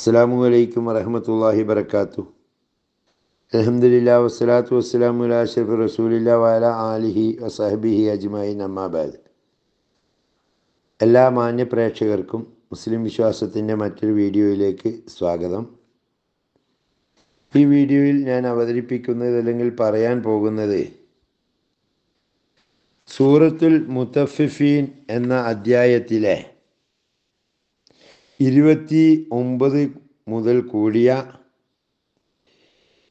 അസ്സാം വലൈക്കും വറഹമത്തല്ലാഹി വരക്കാത്തു അലഹമില്ല വസ്സലാത്തു വസ്സലാമു അലാ റസൂലില്ല വാല ആലിഹി വസഹബിഹി അജ്മായി നമ്മാബാദ് എല്ലാ മാന്യ പ്രേക്ഷകർക്കും മുസ്ലിം വിശ്വാസത്തിന്റെ മറ്റൊരു വീഡിയോയിലേക്ക് സ്വാഗതം. ഈ വീഡിയോയിൽ ഞാൻ അവതരിപ്പിക്കുന്നത് അല്ലെങ്കിൽ പറയാൻ പോകുന്നത് സൂറത്തുൽ മുത്തഫിഫീൻ എന്ന അദ്ധ്യായത്തിലെ ഇരുപത്തി ഒമ്പത് മുതൽ കൂടിയ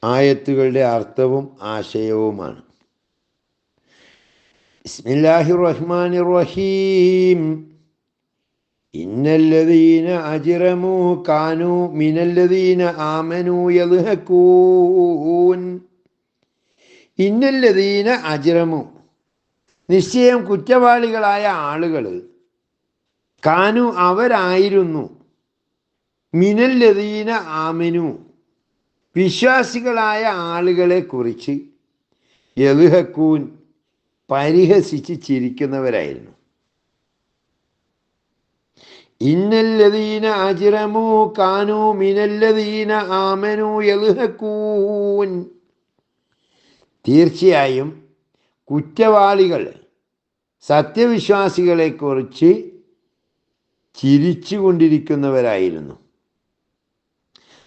ആയത്തുകളുടെ അർത്ഥവും ആശയവുമാണ്. ബിസ്മില്ലാഹി റഹ്മാൻ റഹീം ഇന്നല്ലദീന അജിറമു കാനു മിനല്ലദീന ആമനു യദ്ഹകൂൻ ഇന്നല്ലദീന അജിറമു. നിശ്ചയം കുറ്റവാളികളായ ആളുകൾ കാനു അവരായിരുന്നു. മിനല്ലദീന ആമനു. വിശ്വാസികളായ ആളുകളെ കുറിച്ച് യലുഹക്കൂൻ പരിഹസിച്ച് ചിരിക്കുന്നവരായിരുന്നു ഇന്നല്ലതീന അജിറമു കാനു മിനല്ലതീന ആമനു യലുഹക്കൂൻ തീർച്ചയായും കുറ്റവാളികൾ സത്യവിശ്വാസികളെക്കുറിച്ച് ചിരിച്ചു കൊണ്ടിരിക്കുന്നവരായിരുന്നു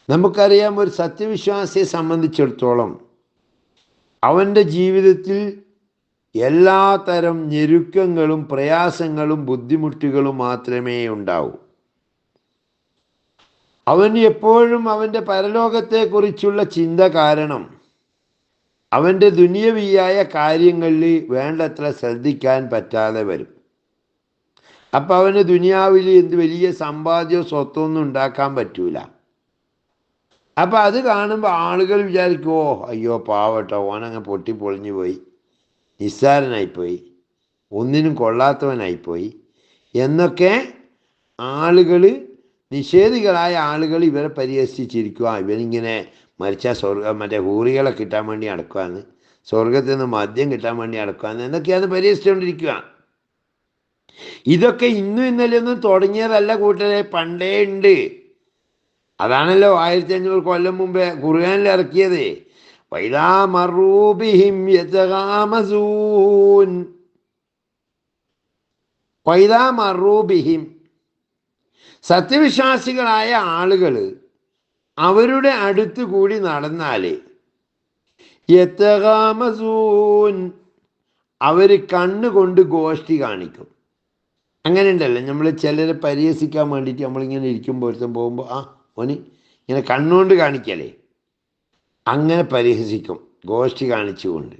നമുക്കറിയാം ഒരു സത്യവിശ്വാസിയെ സംബന്ധിച്ചിടത്തോളം അവന്റെ ജീവിതത്തിൽ എല്ലാ തരം ഞെരുക്കങ്ങളും പ്രയാസങ്ങളും ബുദ്ധിമുട്ടുകളും മാത്രമേ ഉണ്ടാവൂ. അവൻ എപ്പോഴും അവന്റെ പരലോകത്തെക്കുറിച്ചുള്ള ചിന്ത കാരണം അവന്റെ ദുനിയവിയായ കാര്യങ്ങളിൽ വേണ്ടത്ര ശ്രദ്ധിക്കാൻ പറ്റാതെ വരും. അപ്പം അവന് ദുനിയാവിൽ എന്ത് വലിയ സമ്പാദ്യമോ സ്വത്തൊന്നും ഉണ്ടാക്കാൻ പറ്റൂല. അപ്പം അത് കാണുമ്പോൾ ആളുകൾ വിചാരിക്കും ഓ അയ്യോ പാവട്ടോ ഓനങ്ങ് പൊട്ടി പൊളിഞ്ഞു പോയി. നിസ്സാരനായിപ്പോയി. ഒന്നിനും കൊള്ളാത്തവനായിപ്പോയി. എന്നൊക്കെ ആളുകൾ നിഷേധികളായ ആളുകൾ ഇവരെ പരിഹസിച്ചിരിക്കുക. ഇവനിങ്ങനെ മരിച്ച സ്വർഗ മറ്റേ ഹൂറികളെ കിട്ടാൻ വേണ്ടി അടക്കുകയാണ് സ്വർഗത്തിൽ നിന്ന് മദ്യം കിട്ടാൻ വേണ്ടി അടക്കുകയാണ് എന്നൊക്കെയാണ് പരിഹസിച്ചുകൊണ്ടിരിക്കുക. ഇതൊക്കെ ഇന്നും ഇന്നലെ ഒന്നും തുടങ്ങിയതല്ല കൂട്ടരെ. പണ്ടേ ഉണ്ട്. അതാണല്ലോ ആയിരത്തി അഞ്ഞൂറ് കൊല്ലം മുമ്പേ ഖുർആാനിൽ ഇറക്കിയത്. സത്യവിശ്വാസികളായ ആളുകൾ അവരുടെ അടുത്ത് കൂടി നടന്നാൽ അവർ കണ്ണുകൊണ്ട് ഗോഷ്ടി കാണിക്കും. അങ്ങനെ ഉണ്ടല്ലോ നമ്മൾ ചിലരെ പരിഹസിക്കാൻ വേണ്ടിയിട്ട് നമ്മളിങ്ങനെ ഇരിക്കുമ്പോഴത്തും പോകുമ്പോൾ ആ ഓന് ഇങ്ങനെ കണ്ണുകൊണ്ട് കാണിക്കലേ അങ്ങനെ പരിഹസിക്കും. ഗോഷ്ഠി കാണിച്ചുകൊണ്ട്.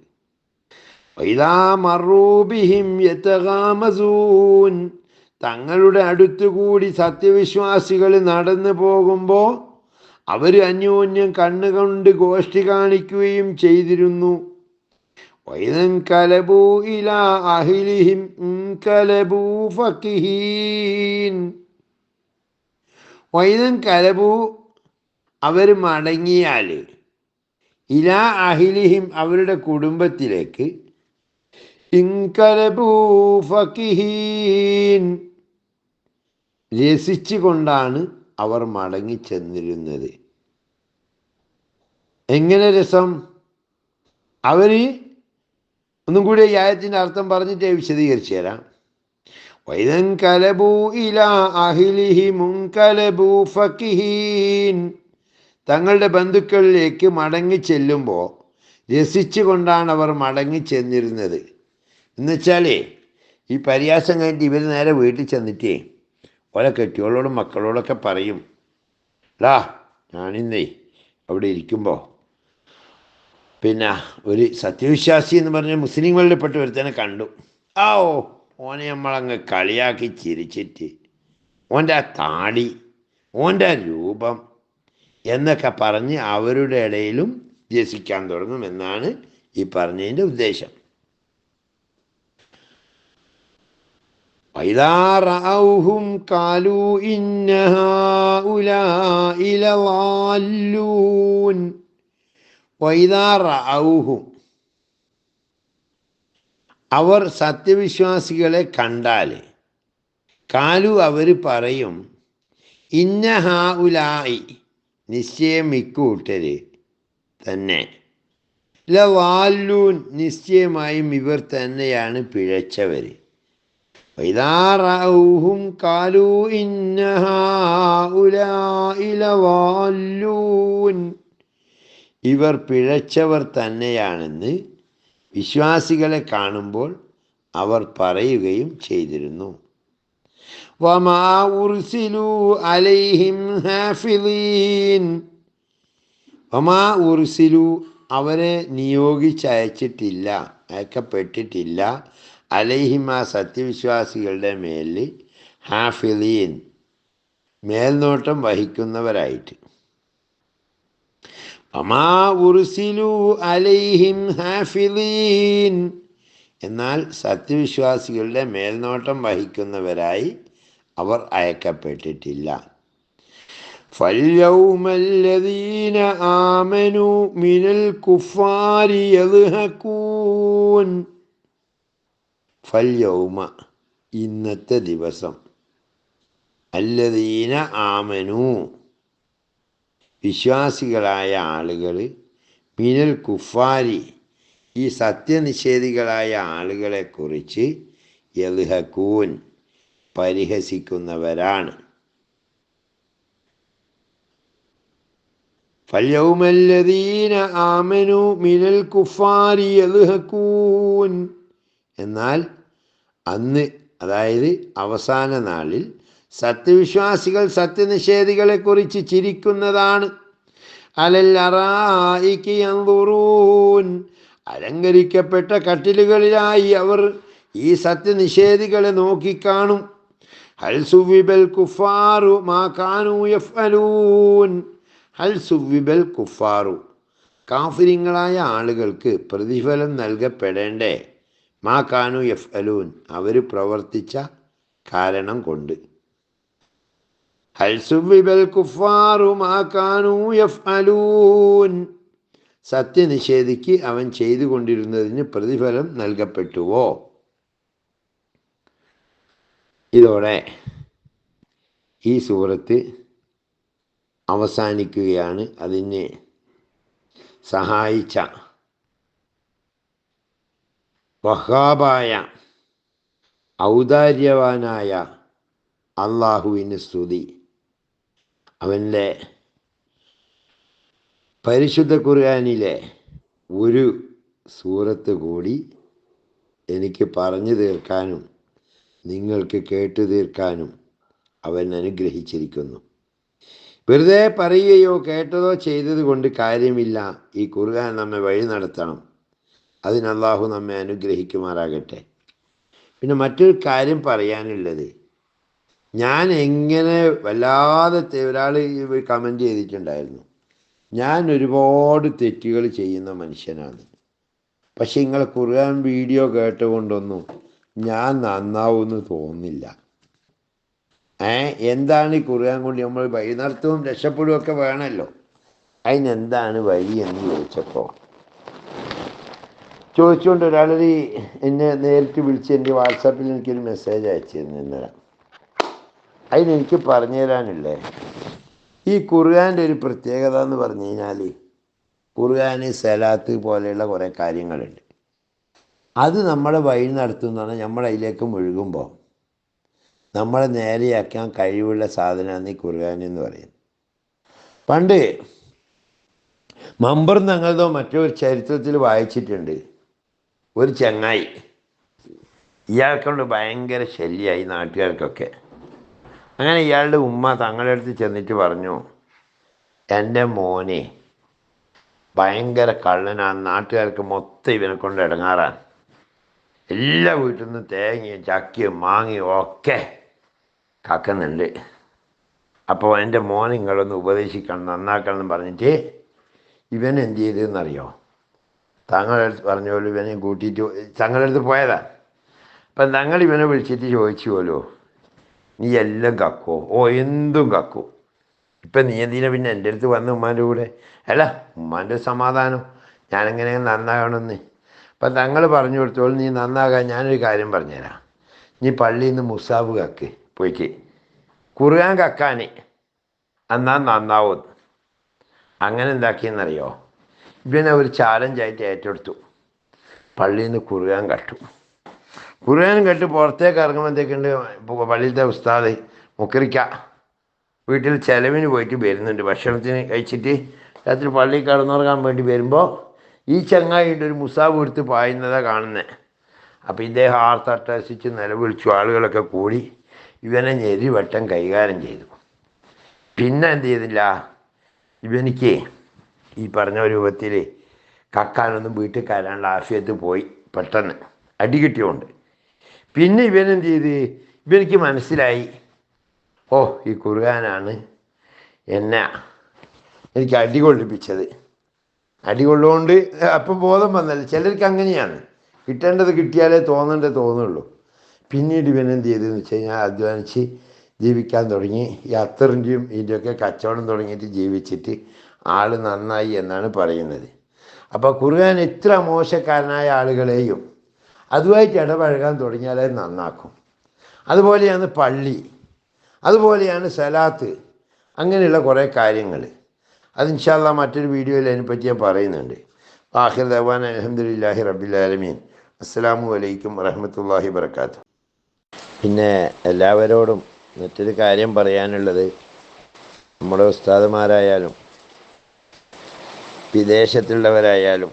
തങ്ങളുടെ അടുത്തുകൂടി സത്യവിശ്വാസികൾ നടന്നു പോകുമ്പോൾ അവർ അന്യോന്യം കണ്ണുകൊണ്ട് ഗോഷ്ഠി കാണിക്കുകയും ചെയ്തിരുന്നു. വൈദം കലബൂ ഇല അഹിലിഹിം കലബൂ ഫക്കിഹീൻ വൈദൻ കലബൂ അവർ മടങ്ങിയാൽ ഇലാ അഹിലിഹിം അവരുടെ കുടുംബത്തിലേക്ക്. ഇൻകലബൂ ഫക്കിഹീൻ രസിച്ചുകൊണ്ടാണ് അവർ മടങ്ങി ചെന്നിരുന്നത്. എങ്ങനെ രസം? അവർ ഒന്നും കൂടി ഈ ആയത്തിന്റെ അർത്ഥം പറഞ്ഞിട്ട് വിശദീകരിച്ചു തരാം വൈദൻ കലബു ഇല അഹിലിഹി മുൻകലബു ഫക്കിഹീൻ തങ്ങളുടെ ബന്ധുക്കളിലേക്ക് മടങ്ങി ചെല്ലുമ്പോൾ രസിച്ചുകൊണ്ടാണ് അവർ മടങ്ങി ചെന്നിരുന്നത്. എന്നുവെച്ചാലേ ഈ പരിയാസം കഴിഞ്ഞിട്ട് ഇവർ നേരെ വീട്ടിൽ ചെന്നിട്ടേ ഓല കെട്ടിയോളോടും മക്കളോടൊക്കെ പറയും ലാ ഞാനിന്നേ അവിടെ ഇരിക്കുമ്പോൾ പിന്നെ ഒരു സത്യവിശ്വാസി എന്ന് പറഞ്ഞ മുസ്ലിങ്ങളുടെ പെട്ട് ഒരുത്തനെ കണ്ടു. ആ ഓ ഓനെ നമ്മളങ്ങ് കളിയാക്കി ചിരിച്ചിട്ട് ഓന്റെ താടി ഓന്റെ രൂപം എന്നൊക്കെ പറഞ്ഞ് അവരുടെ ഇടയിലും രസിക്കാൻ തുടങ്ങും എന്നാണ് ഈ പറഞ്ഞതിന്റെ ഉദ്ദേശം ും. കാലു ഇന്നൂൻ വൈദാറൗഹും അവർ സത്യവിശ്വാസികളെ കണ്ടാൽ കാലു അവർ പറയും ഇന്ന ഹാവുലായി നിശ്ചയം ഇക്കൂട്ടർ തന്നെ. ലവാല്ലൂൻ നിശ്ചയമായും ഇവർ തന്നെയാണ് പിഴച്ചവർ വൈതാറൂഹും കാലു ഇന്നഹാലൂൻ ഇവർ പിഴച്ചവർ തന്നെയാണെന്ന് വിശ്വാസികളെ കാണുമ്പോൾ അവർ പറയുകയും ചെയ്തിരുന്നു. അവരെ നിയോഗിച്ചയച്ചിട്ടില്ല അയക്കപ്പെട്ടിട്ടില്ല. അലൈഹിം ആ സത്യവിശ്വാസികളുടെ മേലിൽ ഹാഫിലീൻ മേൽനോട്ടം വഹിക്കുന്നവരായിട്ട്. അലൈഹിം ഹാഫിലീൻ എന്നാൽ സത്യവിശ്വാസികളുടെ മേൽനോട്ടം വഹിക്കുന്നവരായി അവർ അയക്കപ്പെട്ടിട്ടില്ല فاليوم الذين آمنوا من الكفار يضحكون ഫല്യൗമ ഇന്നത്തെ ദിവസം അല്ലദീന ആമനു വിശ്വാസികളായ ആളുകൾ മിനൽ കുഫാരി ഈ സത്യനിഷേധികളായ ആളുകളെക്കുറിച്ച് യൽഹക്കൂൻ പരിഹസിക്കുന്നവരാണ്. ഫല്യൗമല്ലദീന ആമനു മിനൽ കുഫാരി യൽഹക്കൂൻ എന്നാൽ അന്ന് അതായത് അവസാന നാളിൽ സത്യവിശ്വാസികൾ സത്യനിഷേധികളെ കുറിച്ച് ചിരിക്കുന്നതാണ് യൻദുറൂൻ. അലങ്കരിക്കപ്പെട്ട കട്ടിലുകളിലായി അവർ ഈ സത്യനിഷേധികളെ നോക്കിക്കാണും. ഹൽ സുവിബൽ കുഫാറു യഫ്അലൂൻ. ഹൽ സുവിബൽ കുഫാറു. കാഫിരിങ്ങളായ ആളുകൾക്ക് പ്രതിഫലം നൽകപ്പെടേണ്ടേ? മാ കാനു എഫ് അലൂൻ അവർ പ്രവർത്തിച്ച കാരണം കൊണ്ട് ഹൽസുബിബൽ കുഫാറു മാ കാനു എഫ് അലൂൻ സത്യനിഷേധിക്ക് അവൻ ചെയ്തു ചെയ്തുകൊണ്ടിരുന്നതിന് പ്രതിഫലം നൽകപ്പെട്ടുവോ? ഇതോടെ ഈ സൂറത്ത് അവസാനിക്കുകയാണ്. അതിനെ സഹായിച്ച വഹാബായ ഔദാര്യവാനായ അള്ളാഹുവിന് സ്തുതി. അവന്റെ പരിശുദ്ധ ഖുർആാനിലെ ഒരു സൂറത്ത് കൂടി എനിക്ക് പറഞ്ഞു തീർക്കാനും നിങ്ങൾക്ക് കേട്ടു തീർക്കാനും അവൻ അനുഗ്രഹിച്ചിരിക്കുന്നു. വെറുതെ പറയുകയോ കേട്ടതോ ചെയ്തത് കൊണ്ട് കാര്യമില്ല. ഈ ഖുർആൻ നമ്മെ വഴി നടത്തണം. അതിന് നമ്മെ അനുഗ്രഹിക്കുമാറാകട്ടെ. പിന്നെ മറ്റൊരു കാര്യം പറയാനുള്ളത്. ഞാൻ എങ്ങനെ വല്ലാതെ ഒരാൾ കമന്റ് ചെയ്തിട്ടുണ്ടായിരുന്നു. ഞാൻ ഒരുപാട് തെറ്റുകൾ ചെയ്യുന്ന മനുഷ്യനാണ്. പക്ഷെ നിങ്ങൾ ഖുർആൻ വീഡിയോ കേട്ടുകൊണ്ടൊന്നും ഞാൻ നന്നാവുമെന്ന് തോന്നില്ല ഏ എന്താണ് ഈ ഖുർആൻ കൊണ്ട് നമ്മൾ വഴി നടത്തവും രക്ഷപ്പെടുകയും ഒക്കെ വേണമല്ലോ അതിനെന്താണ് വഴി എന്ന് ചോദിച്ചപ്പോൾ ചോദിച്ചുകൊണ്ട് ഒരാളൊരു എന്നെ നേരിട്ട് വിളിച്ച് എന്റെ വാട്സാപ്പിൽ എനിക്കൊരു മെസ്സേജ് അയച്ചിരുന്നു ഇന്നലെ. അതിനെനിക്ക് പറഞ്ഞു തരാനില്ലേ ഈ കുറുകാന്റെ ഒരു പ്രത്യേകത എന്ന് പറഞ്ഞു കഴിഞ്ഞാൽ കുറുകാന് സലാത്ത് പോലെയുള്ള കുറേ കാര്യങ്ങളുണ്ട്. അത് നമ്മളെ വഴി നടത്തുന്നതാണ് നമ്മൾ അതിലേക്ക് മുഴുകുമ്പോൾ നമ്മളെ നേരെയാക്കാൻ കഴിവുള്ള സാധനമാണ് ഈ കുറുകാൻ എന്ന് പറയുന്നത്. പണ്ട് മമ്പർ ഞങ്ങളതോ മറ്റൊരു ചരിത്രത്തിൽ വായിച്ചിട്ടുണ്ട്. ഒരു ചങ്ങായി. ഇയാൾക്കൊണ്ട് ഭയങ്കര ശല്യമായി നാട്ടുകാർക്കൊക്കെ. അങ്ങനെ ഇയാളുടെ ഉമ്മ തങ്ങളുടെ അടുത്ത് ചെന്നിട്ട് പറഞ്ഞു എന്റെ മോനെ ഭയങ്കര കള്ളനാണ്. നാട്ടുകാർക്ക് മൊത്തം ഇവനെ കൊണ്ട് ഇടങ്ങാറാണ്. എല്ലാ വീട്ടിൽ നിന്നും തേങ്ങയും ചക്കയും മാങ്ങയും ഒക്കെ കക്കുന്നുണ്ട്. അപ്പോൾ എന്റെ മോൻ നിങ്ങളൊന്ന് ഉപദേശിക്കണം നന്നാക്കണം എന്ന് പറഞ്ഞിട്ട് ഇവൻ എന്ത് ചെയ്തെന്നറിയോ തങ്ങളുടെ അടുത്ത് പറഞ്ഞ പോലെ ഇവനെ കൂട്ടിയിട്ട് തങ്ങളുടെ അടുത്ത് പോയതാണ് അപ്പം തങ്ങൾ ഇവനെ വിളിച്ചിട്ട് ചോദിച്ചു പോലോ നീ എല്ലാം കക്കോ. ഓ എന്തും കക്കോ. ഇപ്പം നീ എന്തിനാ പിന്നെ എന്റെ അടുത്ത് വന്ന് ഉമ്മാന്റെ കൂടെ? അല്ല ഉമ്മാന്റെ സമാധാനം. ഞാനെങ്ങനെ നന്നാകണമെന്ന്. അപ്പം തങ്ങൾ പറഞ്ഞു കൊടുത്തോളൂ നീ നന്നാകാൻ ഞാനൊരു കാര്യം പറഞ്ഞുതരാം. നീ പള്ളിയിൽ നിന്ന് മുസാബ് കക്ക് പോയിക്ക്. കുറുകാൻ കക്കാൻ എന്നാൽ നന്നാവും അങ്ങനെ എന്താക്കിയെന്നറിയോ? ഇവനെ ഒരു ചാലഞ്ചായിട്ട് ഏറ്റെടുത്തു. പള്ളിയിൽ നിന്ന് കുറുകാൻ കട്ടു. കുറുകാൻ കേട്ട് പുറത്തേക്ക് ഇറങ്ങുമ്പോഴത്തേക്കുണ്ട് പള്ളിയിലത്തെ ഉസ്താദ് മുക്കരിക്ക. വീട്ടിൽ ചെലവിന് പോയിട്ട് വരുന്നുണ്ട്. ഭക്ഷണത്തിന് കഴിച്ചിട്ട് രാത്രി പള്ളി കടന്നുറങ്ങാൻ വേണ്ടി വരുമ്പോൾ ഈ ചങ്ങായിട്ട് ഒരു മുസാബ് എടുത്ത് പായുന്നതാണ് കാണുന്നത് അപ്പോൾ ഇദ്ദേഹം ആർത്തട്ടസിച്ച് നിലവിളിച്ചു. ആളുകളൊക്കെ കൂടി ഇവനെ ഞെരിവട്ടം കൈകാര്യം ചെയ്തു. പിന്നെ എന്ത് ചെയ്തില്ല? ഇവനിക്ക് ഈ പറഞ്ഞ രൂപത്തിൽ കക്കാനൊന്നും വീട്ടിൽ കയറാനുള്ള ആഫിയത്ത് പോയി പെട്ടെന്ന്. അടി കിട്ടിയോണ്ട്. പിന്നെ ഇവൻ ചെയ്ത്? ഇവനിക്ക് മനസ്സിലായി. ഓ ഈ കുറുകാനാണ് എന്നെ എനിക്ക് അടി കൊള്ളിപ്പിച്ചത്. അടി അപ്പം ബോധം വന്നല്ല? ചിലർക്ക് അങ്ങനെയാണ്. കിട്ടേണ്ടത് കിട്ടിയാലേ തോന്നേണ്ടത് തോന്നുള്ളൂ. പിന്നീട് ഇവൻ എന്ത് വെച്ച് കഴിഞ്ഞാൽ അധ്വാനിച്ച് ജീവിക്കാൻ തുടങ്ങി. ഈ അത്തറിന്റെയും ഇതിന്റെയൊക്കെ കച്ചവടം തുടങ്ങിയിട്ട് ജീവിച്ചിട്ട് ആൾ നന്നായി എന്നാണ് പറയുന്നത്. അപ്പോൾ കുറുകാൻ ഇത്ര മോശക്കാരനായ ആളുകളെയും അതുമായിട്ട് ഇടപഴകാൻ തുടങ്ങിയാൽ നന്നാക്കും. അതുപോലെയാണ് പള്ളി. അതുപോലെയാണ് സലാത്ത്. അങ്ങനെയുള്ള കുറേ കാര്യങ്ങൾ. അത് ഇൻഷാല്ല മറ്റൊരു വീഡിയോയിൽ അതിനെപ്പറ്റി ഞാൻ പറയുന്നുണ്ട്. ആഹിർ ദവാൻ അലഹമുല്ലാഹി റബ്ബിലാലമീൻ അസ്സാം വലൈക്കും വറഹമത്തല്ലാഹി വർക്കാത്തു പിന്നെ എല്ലാവരോടും മറ്റൊരു കാര്യം പറയാനുള്ളത് നമ്മുടെ ഉസ്താദുമാരായാലും വിദേശത്തുള്ളവരായാലും